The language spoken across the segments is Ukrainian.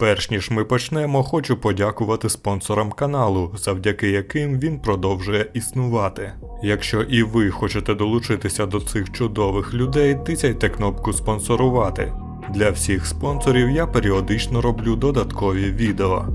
Перш ніж ми почнемо, хочу подякувати спонсорам каналу, завдяки яким він продовжує існувати. Якщо і ви хочете долучитися до цих чудових людей, тисяйте кнопку спонсорувати. Для всіх спонсорів я періодично роблю додаткові відео.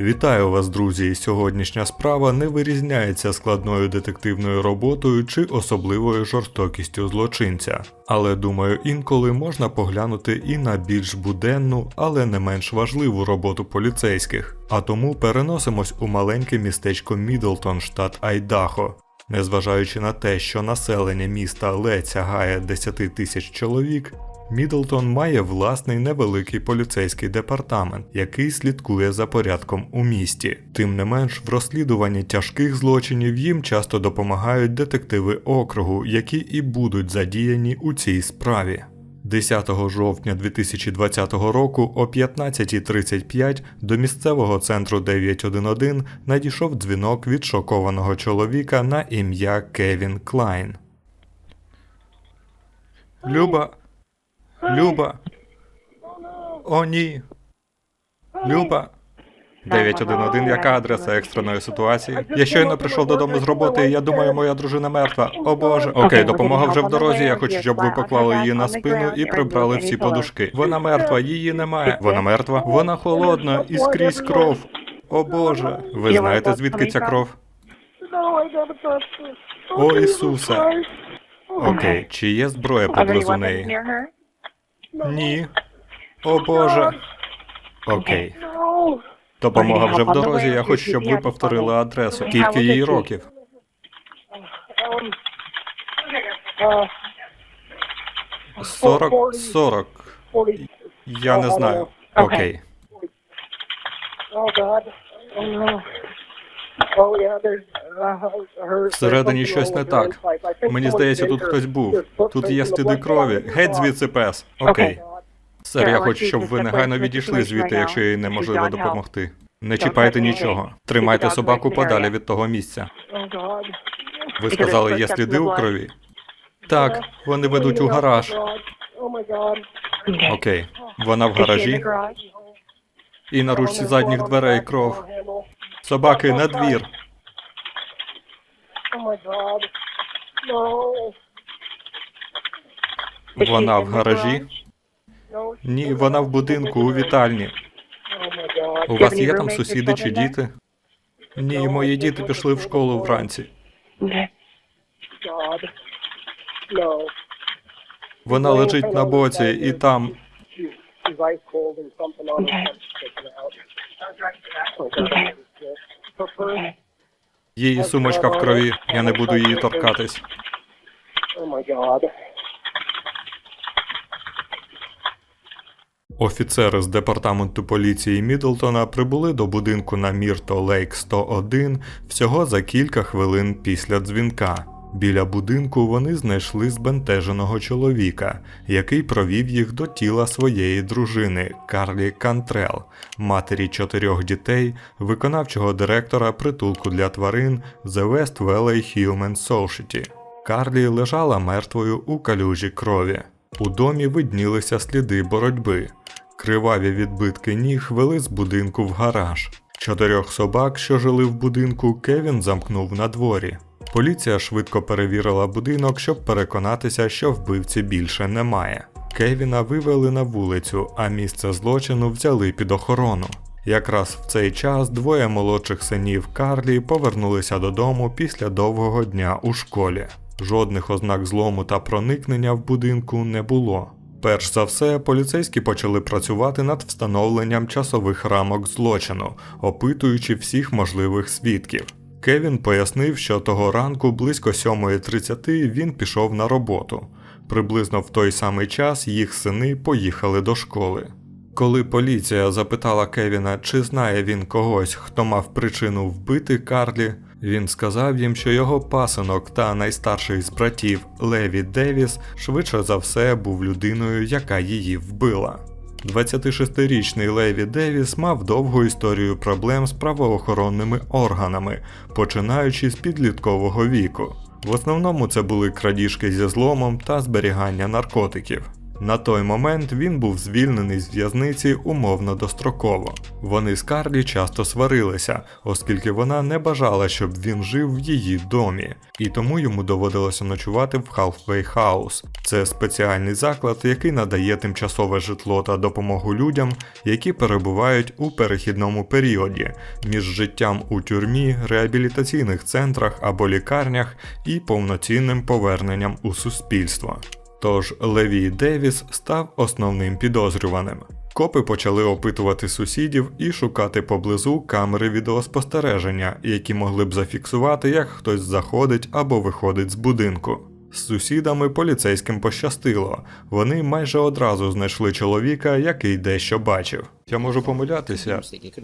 Вітаю вас, друзі! Сьогоднішня справа не вирізняється складною детективною роботою чи особливою жорстокістю злочинця. Але думаю, інколи можна поглянути і на більш буденну, але не менш важливу роботу поліцейських. А тому переносимось у маленьке містечко Мідлтон, штат Айдахо. Незважаючи на те, що населення міста ледь сягає 10 тисяч чоловік, Мідлтон має власний невеликий поліцейський департамент, який слідкує за порядком у місті. Тим не менш, в розслідуванні тяжких злочинів їм часто допомагають детективи округу, які і будуть задіяні у цій справі. 10 жовтня 2020 року о 15.35 до місцевого центру 911 надійшов дзвінок від шокованого чоловіка на ім'я Кевін Клайн. Люба, Люба. О, ні. Люба. 911, яка адреса екстреної ситуації? Я щойно прийшов додому з роботи, і я думаю, моя дружина мертва. О боже. Окей, допомога вже в дорозі. Я хочу, щоб ви поклали її на спину і прибрали всі подушки. Вона мертва, її немає. Вона мертва, вона холодна і скрізь кров. О боже. Ви знаєте, звідки ця кров? О, Ісусе. Окей, чи є зброя поблизу неї? Ні. О боже. Окей. Допомога вже в дорозі, я хочу, щоб ви повторили адресу. Скільки їй років? Сорок, сорок. Я не знаю. Окей. Всередині щось не так. Мені здається, тут хтось був. Тут є сліди крові. Геть звідси пес. Окей. Сер, я хочу, щоб ви негайно відійшли звідти, якщо їй неможливо допомогти. Не чіпайте нічого. Тримайте собаку подалі від того місця. Ви сказали, є сліди у крові? Так, вони ведуть у гараж. Окей. Вона в гаражі і на ручці задніх дверей кров. Собаки на двір. Вона в гаражі? Ні, вона в будинку у вітальні. У вас є там сусіди чи діти? Ні, мої діти пішли в школу вранці. Вона лежить на боці і там. Її сумочка в крові. Я не буду її торкатись. Офіцери з департаменту поліції Мідлтона прибули до будинку на Мірто Лейк 101 всього за кілька хвилин після дзвінка. Біля будинку вони знайшли збентеженого чоловіка, який провів їх до тіла своєї дружини Карлі Кантрел, матері чотирьох дітей, виконавчого директора притулку для тварин The West Valley Human Society. Карлі лежала мертвою у калюжі крові. У домі виднілися сліди боротьби. Криваві відбитки ніг вели з будинку в гараж. Чотирьох собак, що жили в будинку, Кевін замкнув на дворі. Поліція швидко перевірила будинок, щоб переконатися, що вбивці більше немає. Кевіна вивели на вулицю, а місце злочину взяли під охорону. Якраз в цей час двоє молодших синів Карлі повернулися додому після довгого дня у школі. Жодних ознак злому та проникнення в будинку не було. Перш за все, поліцейські почали працювати над встановленням часових рамок злочину, опитуючи всіх можливих свідків. Кевін пояснив, що того ранку близько 7.30 він пішов на роботу. Приблизно в той самий час їх сини поїхали до школи. Коли поліція запитала Кевіна, чи знає він когось, хто мав причину вбити Карлі, він сказав їм, що його пасинок та найстарший з братів Леві Девіс швидше за все був людиною, яка її вбила. 26-річний Леві Девіс мав довгу історію проблем з правоохоронними органами, починаючи з підліткового віку. В основному це були крадіжки зі зломом та зберігання наркотиків. На той момент він був звільнений з в'язниці умовно достроково. Вони з Карлі часто сварилися, оскільки вона не бажала, щоб він жив в її домі, і тому йому доводилося ночувати в Halfway House. Це спеціальний заклад, який надає тимчасове житло та допомогу людям, які перебувають у перехідному періоді між життям у тюрмі, реабілітаційних центрах або лікарнях і повноцінним поверненням у суспільство. Тож Леві Девіс став основним підозрюваним. Копи почали опитувати сусідів і шукати поблизу камери відеоспостереження, які могли б зафіксувати, як хтось заходить або виходить з будинку. З сусідами поліцейським пощастило. Вони майже одразу знайшли чоловіка, який дещо бачив. Я можу помилятися,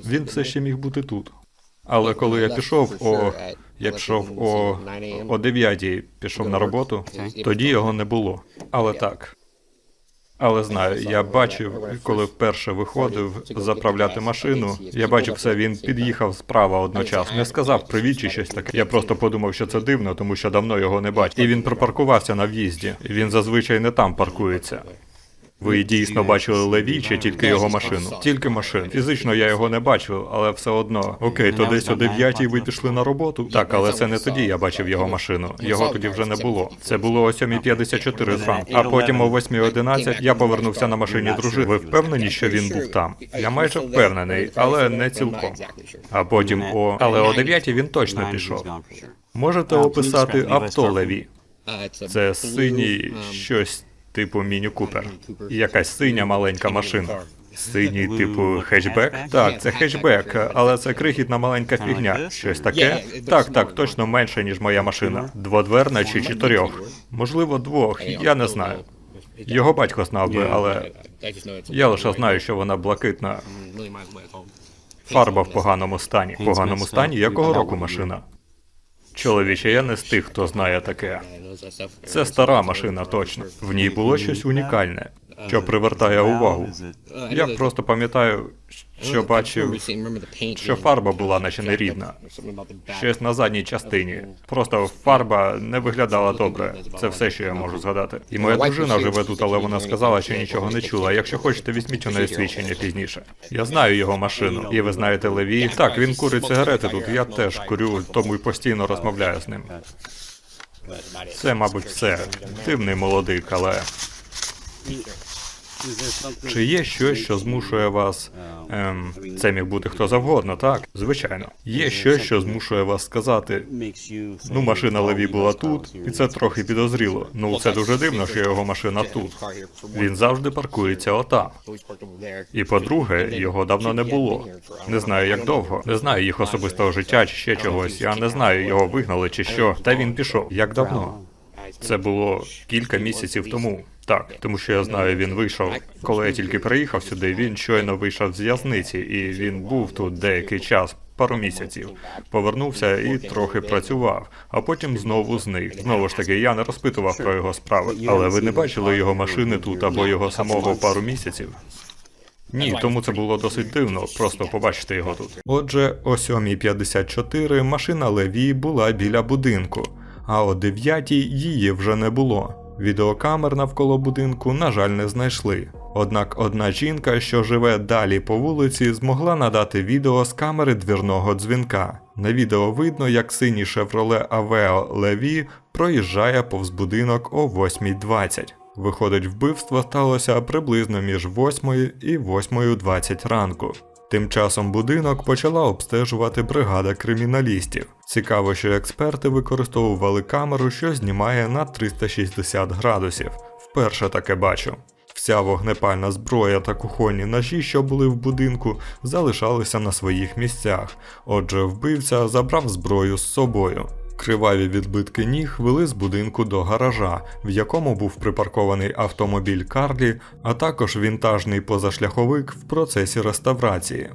він все ще міг бути тут. Але коли я пішов о. Я пішов о, о 9 пішов на роботу, тоді його не було. Але так. Але знаю, я бачив, коли вперше виходив заправляти машину, я бачив все, він під'їхав справа одночасно. Не сказав привіт чи щось таке. Я просто подумав, що це дивно, тому що давно його не бачив. І він припаркувався на в'їзді. Він зазвичай не там паркується. Ви дійсно бачили Леві чи тільки його машину? Тільки машину. Фізично я його не бачив, але все одно. Окей, то десь о 9 ви пішли на роботу. Так, але це не тоді я бачив його машину. Його тоді вже не було. Це було о 7.54 зранку. А потім о 8.11 я повернувся на машині дружини. Ви впевнені, що він був там? Я майже впевнений, але не цілком. А потім о. Але о 9 він точно пішов. Можете описати авто Леві? Це синій щось типу Міні Купер. Якась синя маленька машина. Синій типу хетчбек? Так, це хетчбек, але це крихітна маленька фігня. Щось таке? Так, так, точно менше, ніж моя машина. Дводверна чи чотирьох? Можливо, двох, я не знаю. Його батько знав би, але я лише знаю, що вона блакитна. Фарба в поганому стані. В поганому стані якого року машина? Чоловіче, я не з тих, хто знає таке. Це стара машина, точно. В ній було щось унікальне, що привертає увагу. Я просто пам'ятаю, що бачив, що фарба була наче не рідна. Щось на задній частині. Просто фарба не виглядала добре. Це все, що я можу згадати. І моя дружина живе тут, але вона сказала, що нічого не чула. Якщо хочете, візьміть у неї свідчення пізніше. Я знаю його машину. І ви знаєте Леві. Так, він курить сигарети тут. Я теж курю, тому й постійно розмовляю з ним. Це, мабуть, все. Дивний молодик, але чи є щось, що змушує вас. Ем, це міг бути хто завгодно, так? Звичайно. Є щось, що змушує вас сказати. Ну, машина Леві була тут, і це трохи підозріло. Ну, це дуже дивно, що його машина тут. Він завжди паркується отам. І по-друге, його давно не було. Не знаю, як довго. Не знаю їх особистого життя чи ще чогось. Я не знаю, його вигнали чи що. Та він пішов. Як давно? Це було кілька місяців тому. Так, тому що я знаю, він вийшов. Коли я тільки приїхав сюди, він щойно вийшов з в'язниці, і він був тут деякий час, пару місяців. Повернувся і трохи працював, а потім знову зник. Знову ж таки, я не розпитував про його справи. Але ви не бачили його машини тут або його самого пару місяців? Ні, тому це було досить дивно, просто побачити його тут. Отже, о 7.54 машина Леві була біля будинку, а о 9 її вже не було. Відеокамер навколо будинку, на жаль, не знайшли. Однак одна жінка, що живе далі по вулиці, змогла надати відео з камери двірного дзвінка. На відео видно, як синій Chevrolet Aveo Леві проїжджає повз будинок о 8.20. Виходить, вбивство сталося приблизно між 8 і 8.20 ранку. Тим часом будинок почала обстежувати бригада криміналістів. Цікаво, що експерти використовували камеру, що знімає на 360 градусів. Вперше таке бачу. Вся вогнепальна зброя та кухонні ножі, що були в будинку, залишалися на своїх місцях. Отже, вбивця забрав зброю з собою. Криваві відбитки ніг вели з будинку до гаража, в якому був припаркований автомобіль Карлі, а також вінтажний позашляховик в процесі реставрації.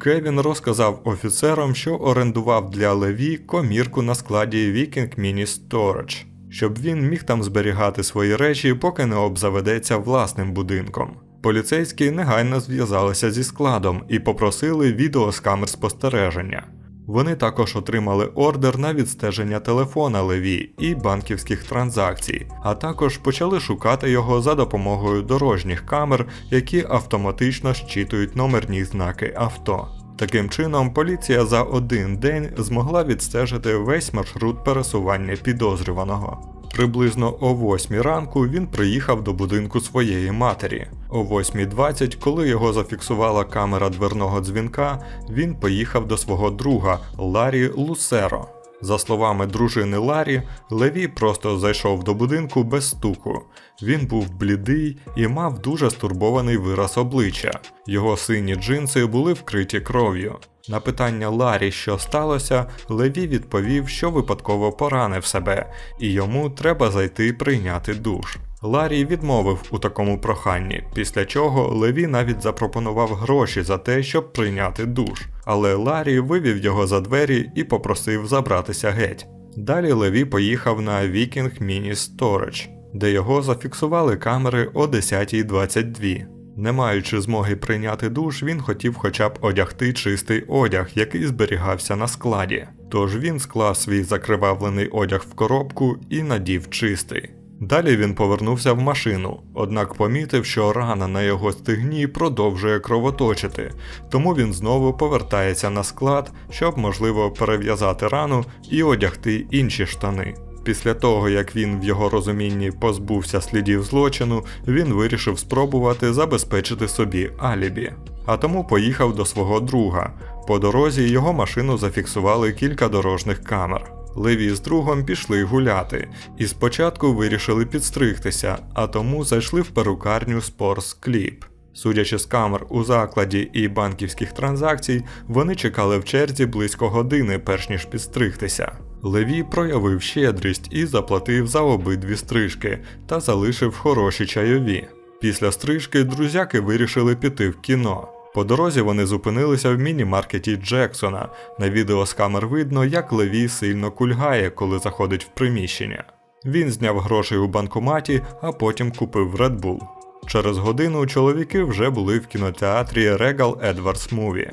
Кевін розказав офіцерам, що орендував для Леві комірку на складі Viking Mini Storage. щоб він міг там зберігати свої речі, поки не обзаведеться власним будинком. Поліцейські негайно зв'язалися зі складом і попросили відео з камер спостереження. Вони також отримали ордер на відстеження телефона Леві і банківських транзакцій, а також почали шукати його за допомогою дорожніх камер, які автоматично щитують номерні знаки авто. Таким чином, поліція за один день змогла відстежити весь маршрут пересування підозрюваного. Приблизно о 8 ранку він приїхав до будинку своєї матері. О 8.20, коли його зафіксувала камера дверного дзвінка, він поїхав до свого друга Ларі Лусеро. За словами дружини Ларі, Леві просто зайшов до будинку без стуку. Він був блідий і мав дуже стурбований вираз обличчя. Його сині джинси були вкриті кров'ю. На питання Ларі, що сталося, Леві відповів, що випадково поранив себе, і йому треба зайти прийняти душ. Ларі відмовив у такому проханні, після чого Леві навіть запропонував гроші за те, щоб прийняти душ. Але Ларі вивів його за двері і попросив забратися геть. Далі Леві поїхав на Viking Mini Storage, де його зафіксували камери о 10.22. Не маючи змоги прийняти душ, він хотів хоча б одягти чистий одяг, який зберігався на складі. Тож він склав свій закривавлений одяг в коробку і надів чистий. Далі він повернувся в машину, однак помітив, що рана на його стегні продовжує кровоточити, тому він знову повертається на склад, щоб можливо перев'язати рану і одягти інші штани. Після того, як він в його розумінні позбувся слідів злочину, він вирішив спробувати забезпечити собі алібі. А тому поїхав до свого друга. По дорозі його машину зафіксували кілька дорожніх камер. Леві з другом пішли гуляти, і спочатку вирішили підстригтися, а тому зайшли в перукарню Sports Clip. Судячи з камер у закладі і банківських транзакцій, вони чекали в черзі близько години, перш ніж підстригтися. Леві проявив щедрість і заплатив за обидві стрижки та залишив хороші чайові. Після стрижки друзяки вирішили піти в кіно. По дорозі вони зупинилися в міні-маркеті Джексона. На відео з камер видно, як Леві сильно кульгає, коли заходить в приміщення. Він зняв грошей у банкоматі, а потім купив Red Bull. Через годину чоловіки вже були в кінотеатрі Regal Edwards Movie.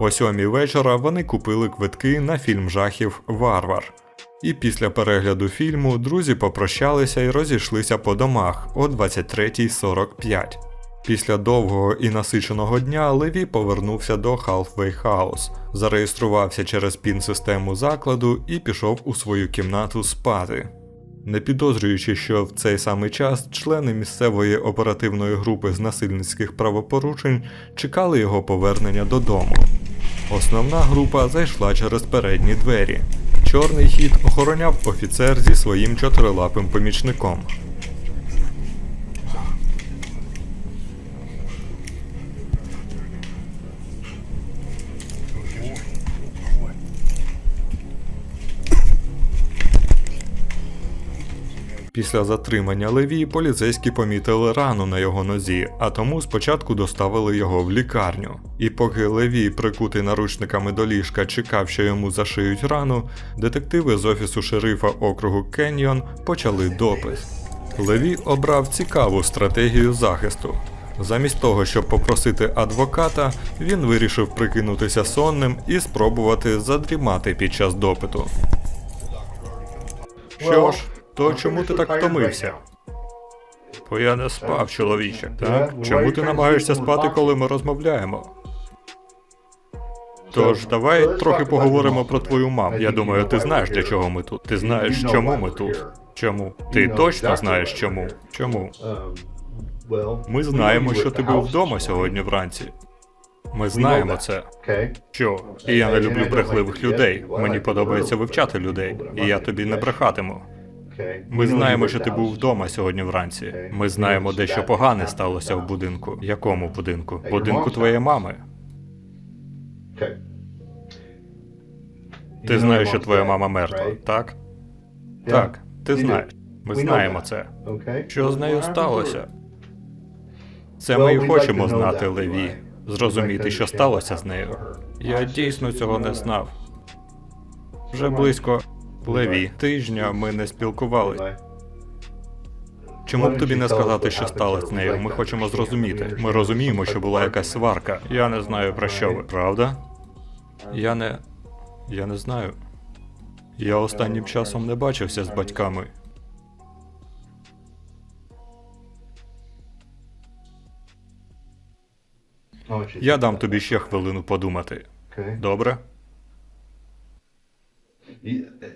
О сьомій вечора вони купили квитки на фільм жахів Варвар. І після перегляду фільму друзі попрощалися і розійшлися по домах о 23.45. Після довгого і насиченого дня Леві повернувся до Halfway House, зареєструвався через пін-систему закладу і пішов у свою кімнату спати. Не підозрюючи, що в цей самий час члени місцевої оперативної групи з насильницьких правопорушень чекали його повернення додому. Основна група зайшла через передні двері. Чорний хід охороняв офіцер зі своїм чотирилапим помічником. Після затримання Леві поліцейські помітили рану на його нозі, а тому спочатку доставили його в лікарню. І поки Леві, прикутий наручниками до ліжка, чекав, що йому зашиють рану, детективи з офісу шерифа округу Кеньйон почали допис. Леві обрав цікаву стратегію захисту. Замість того, щоб попросити адвоката, він вирішив прикинутися сонним і спробувати задрімати під час допиту. Що ж, то чому ти так втомився? Бо я не спав, чоловіче. Так? Чому ти намагаєшся спати, коли ми розмовляємо? Тож давай трохи поговоримо про твою маму. Я думаю, ти знаєш, для чого ми тут. Ти знаєш, чому ми тут. Чому? Ти точно знаєш чому? Чому? Ми знаємо, що ти був вдома сьогодні вранці. Ми знаємо це. Що? І я не люблю брехливих людей. Мені подобається вивчати людей, і я тобі не брехатиму. Ми знаємо, що ти був вдома сьогодні вранці. Ми знаємо, дещо погане сталося в будинку. Якому будинку? Будинку твоєї мами. Ти знаєш, що твоя мама мертва, так? Так, ти знаєш. Ми знаємо це. Що з нею сталося? Це ми і хочемо знати, Леві. Зрозуміти, що сталося з нею. Я дійсно цього не знав. Вже близько Леві, тижня ми не спілкували. Чому б тобі не сказати, що сталося з нею? Ми хочемо зрозуміти. Ми розуміємо, що була якась сварка. Я не знаю про що ви, правда? Я не. Я не знаю. Я останнім часом не бачився з батьками. Я дам тобі ще хвилину подумати. Добре?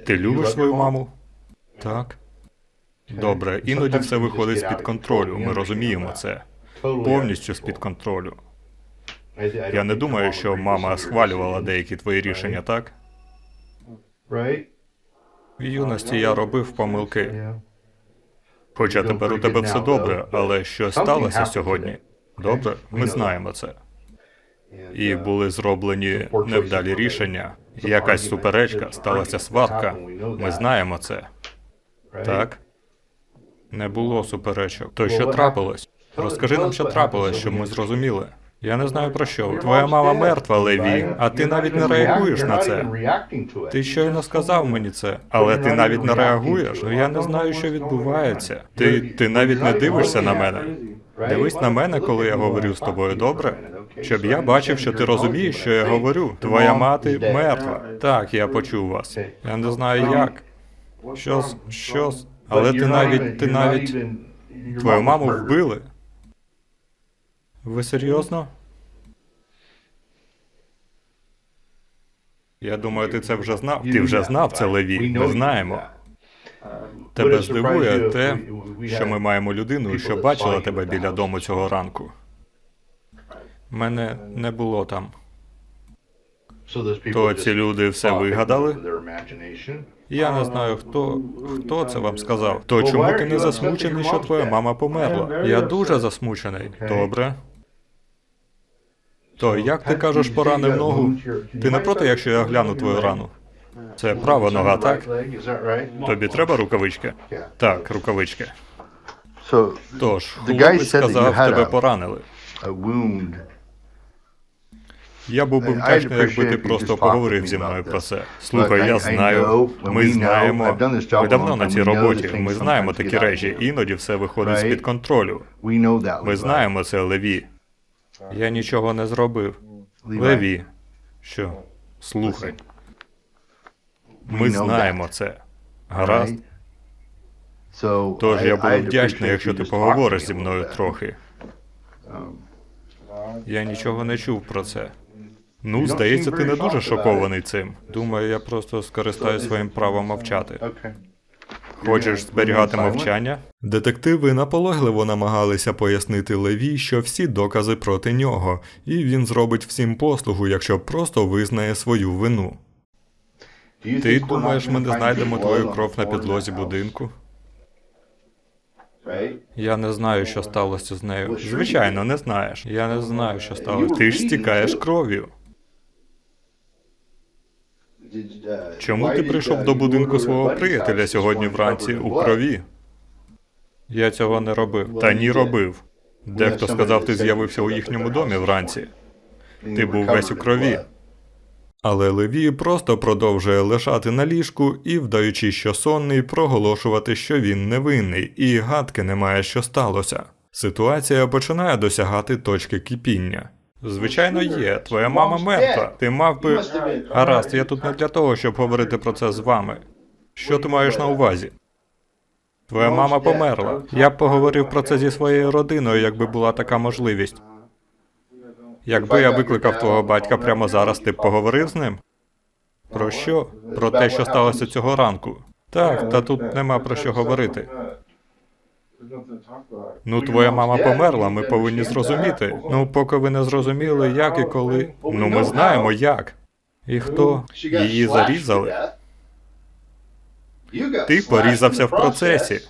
Ти любиш свою маму? Так. Добре, іноді все виходить з-під контролю. Ми розуміємо це. Повністю з-під контролю. Я не думаю, що мама схвалювала деякі твої рішення, так? В юності я робив помилки. Хоча тепер у тебе все добре, але що сталося сьогодні? Добре, ми знаємо це. І були зроблені невдалі рішення. Якась суперечка, сталася сварка. Ми знаємо це. Так? Не було суперечок. То що трапилось? Розкажи нам, що трапилось, щоб ми зрозуміли. Я не знаю про що. Твоя мама мертва, Леві, а ти навіть не реагуєш на це. Ти щойно сказав мені це, але ти навіть не реагуєш. Ну я не знаю, що відбувається. Ти, ти навіть не дивишся на мене. Дивись на мене, коли я говорю з тобою, добре? Щоб я бачив, що ти розумієш, що я говорю. Твоя мати мертва. Так, я почув вас. Я не знаю як. Що з що з. Але ти навіть ти навіть твою маму вбили. Ви серйозно? Я думаю, ти це вже знав. Ти вже знав це, Леві. Ми знаємо. Тебе здивує те, що ми маємо людину, що бачила тебе біля дому цього ранку. Мене не було там. То ці люди все вигадали? Я не знаю, хто хто це вам сказав. То чому ти не засмучений, що твоя мама померла? Я дуже засмучений. Добре. То як ти кажеш, поранив ногу? Ти не проти, якщо я гляну твою рану? Це права нога, так? Тобі треба рукавички? Так, рукавички. Тож, хлопець сказав, тебе поранили. Я був би вдячний, якби ти просто поговорив зі мною про це. Слухай, я знаю, ми знаємо. Ми давно на цій роботі. Ми знаємо такі речі. Іноді все виходить з-під контролю. Ми знаємо це, Леві. Я нічого не зробив. Леві. Що? Слухай. Ми знаємо це. Гаразд. Тож я буду вдячний, якщо ти поговориш зі мною трохи. Я нічого не чув про це. Ну, здається, ти не дуже шокований цим. Думаю, я просто скористаюсь своїм правом мовчати. Хочеш зберігати мовчання? Детективи наполегливо намагалися пояснити Леві, що всі докази проти нього, і він зробить всім послугу, якщо просто визнає свою вину. Ти думаєш, ми не знайдемо твою кров на підлозі будинку? Я не знаю, що сталося з нею. Звичайно, не знаєш. Я не знаю, що сталося. Ти ж стікаєш кров'ю. Чому ти прийшов до будинку свого приятеля сьогодні вранці у крові? Я цього не робив. Та ні робив. Дехто сказав, ти з'явився у їхньому домі вранці. Ти був весь у крові. Але Леві просто продовжує лежати на ліжку і, вдаючи, що сонний, проголошувати, що він невинний, і гадки немає, що сталося. Ситуація починає досягати точки кипіння. Звичайно, є. Твоя мама мертва. Ти мав би. Гаразд, я тут не для того, щоб говорити про це з вами. Що ти маєш на увазі? Твоя мама померла. Я б поговорив про це зі своєю родиною, якби була така можливість. Якби я викликав твого батька прямо зараз, ти б поговорив з ним? Про що? Про те, що сталося цього ранку. Так, та тут нема про що говорити. Ну, твоя мама померла, ми повинні зрозуміти. Ну, поки ви не зрозуміли, як і коли. Ну, ми знаємо як. І хто її зарізали? Ти порізався в процесі.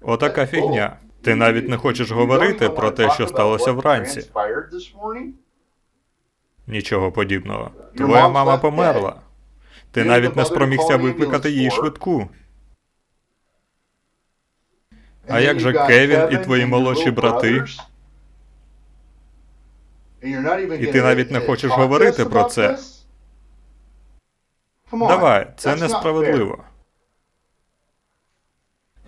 Отака фігня. Ти навіть не хочеш говорити про те, що сталося вранці. Нічого подібного. Твоя мама померла. Ти навіть не спромігся викликати їй швидку. А як же Кевін і твої молодші брати? І ти навіть не хочеш говорити про це. Давай, це несправедливо.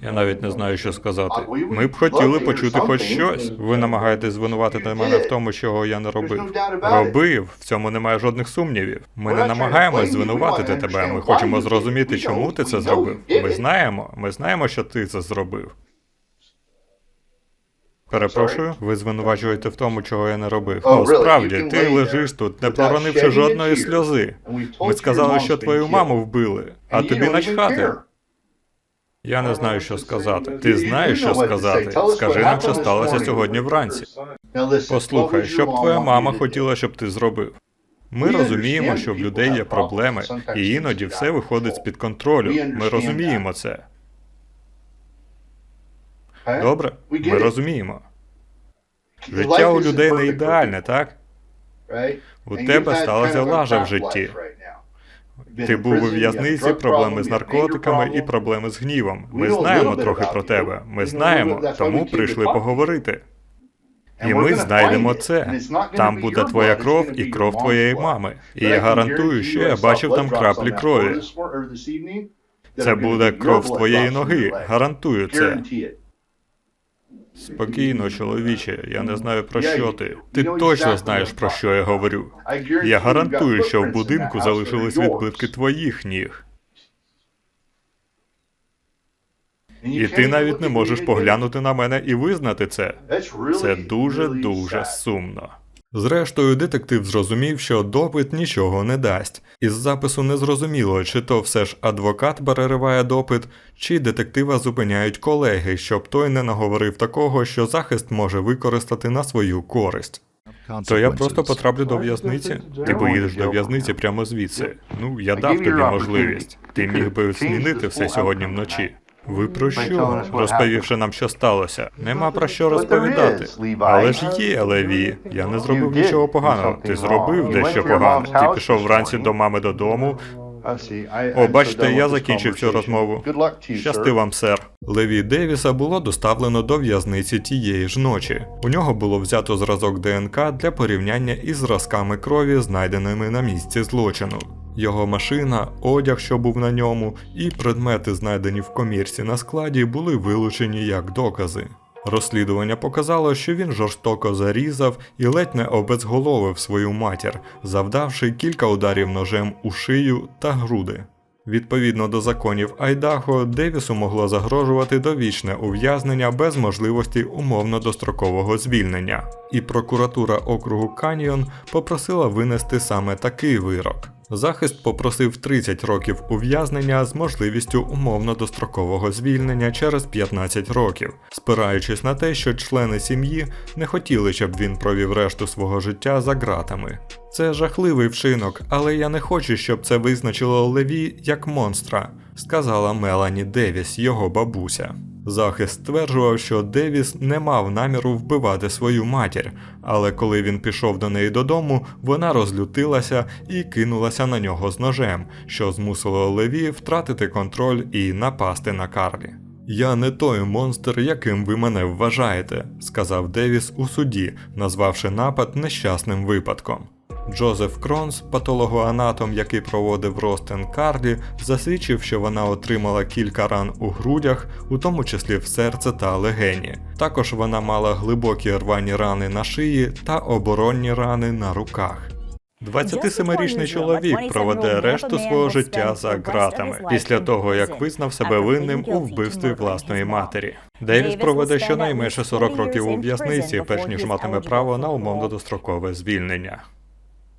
Я навіть не знаю, що сказати. Ми б хотіли почути хоч щось. Ви намагаєтесь звинуватити мене в тому, чого я не робив. Робив, в цьому немає жодних сумнівів. Ми не намагаємось звинуватити тебе. Ми хочемо зрозуміти, чому ти це зробив. Ми знаємо, ми знаємо, що ти це зробив. Перепрошую, ви звинувачуєте в тому, чого я не робив. О, справді, ти лежиш тут, не проронивши жодної сльози. Ми сказали, що твою маму вбили, а тобі начхати. Я не знаю, що сказати. Ти знаєш, що сказати? Скажи нам, що сталося сьогодні вранці. Послухай, що б твоя мама хотіла, щоб ти зробив. Ми розуміємо, що в людей є проблеми, і іноді все виходить з-під контролю. Ми розуміємо це. Добре? Ми розуміємо. Життя у людей не ідеальне, так? У тебе сталася лажа в житті. Ти був у в'язниці, проблеми з наркотиками і проблеми з гнівом. Ми знаємо трохи про тебе. Ми знаємо, тому прийшли поговорити. І ми знайдемо це. Там буде твоя кров і кров твоєї мами. І я гарантую, що я бачив там краплі крові. Це буде кров з твоєї ноги. Гарантую це. Спокійно, чоловіче, я не знаю про що ти. Ти точно знаєш про що я говорю. Я гарантую, що в будинку залишились відбитки твоїх ніг. І ти навіть не можеш поглянути на мене і визнати це. Це дуже дуже сумно. Зрештою, детектив зрозумів, що допит нічого не дасть. Із запису не зрозуміло, чи то все ж адвокат перериває допит, чи детектива зупиняють колеги, щоб той не наговорив такого, що захист може використати на свою користь. То я просто потраплю до в'язниці. Ти поїдеш до в'язниці прямо звідси. Ну, я дав тобі можливість. Ти міг би змінити все сьогодні вночі. Ви про що? Розповівши нам, що сталося. Нема про що розповідати. Але ж є, Леві. Я не зробив нічого поганого. Ти зробив дещо погане. Ти пішов вранці до мами додому. О, бачите, я закінчив цю розмову. Щасти вам, сер. Леві Девіса було доставлено до в'язниці тієї ж ночі. У нього було взято зразок ДНК для порівняння із зразками крові, знайденими на місці злочину. Його машина, одяг, що був на ньому, і предмети, знайдені в комірці на складі, були вилучені як докази. Розслідування показало, що він жорстоко зарізав і ледь не обезголовив свою матір, завдавши кілька ударів ножем у шию та груди. Відповідно до законів Айдахо, Девісу могло загрожувати довічне ув'язнення без можливості умовно-дострокового звільнення, і прокуратура округу Каньйон попросила винести саме такий вирок. Захист попросив 30 років ув'язнення з можливістю умовно-дострокового звільнення через 15 років, спираючись на те, що члени сім'ї не хотіли, щоб він провів решту свого життя за ґратами. Це жахливий вчинок, але я не хочу, щоб це визначило Леві як монстра, сказала Мелані Девіс, його бабуся. Захист стверджував, що Девіс не мав наміру вбивати свою матір, але коли він пішов до неї додому, вона розлютилася і кинулася на нього з ножем, що змусило Леві втратити контроль і напасти на Карлі. Я не той монстр, яким ви мене вважаєте, сказав Девіс у суді, назвавши напад нещасним випадком. Джозеф Кронс, патологоанатом, який проводив розтин Карлі, засвідчив, що вона отримала кілька ран у грудях, у тому числі в серце та легені. Також вона мала глибокі рвані рани на шиї та оборонні рани на руках. 27-річний чоловік проведе решту свого життя за ґратами після того, як визнав себе винним у вбивстві власної матері. Девіс проведе щонайменше 40 років у в'язниці, перш ніж матиме право на умовно-дострокове звільнення.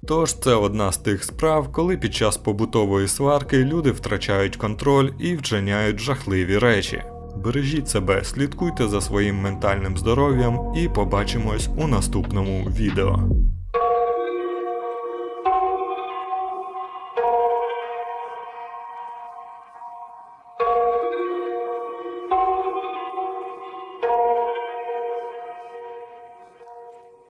Тож це одна з тих справ, коли під час побутової сварки люди втрачають контроль і вчиняють жахливі речі. Бережіть себе, слідкуйте за своїм ментальним здоров'ям і побачимось у наступному відео.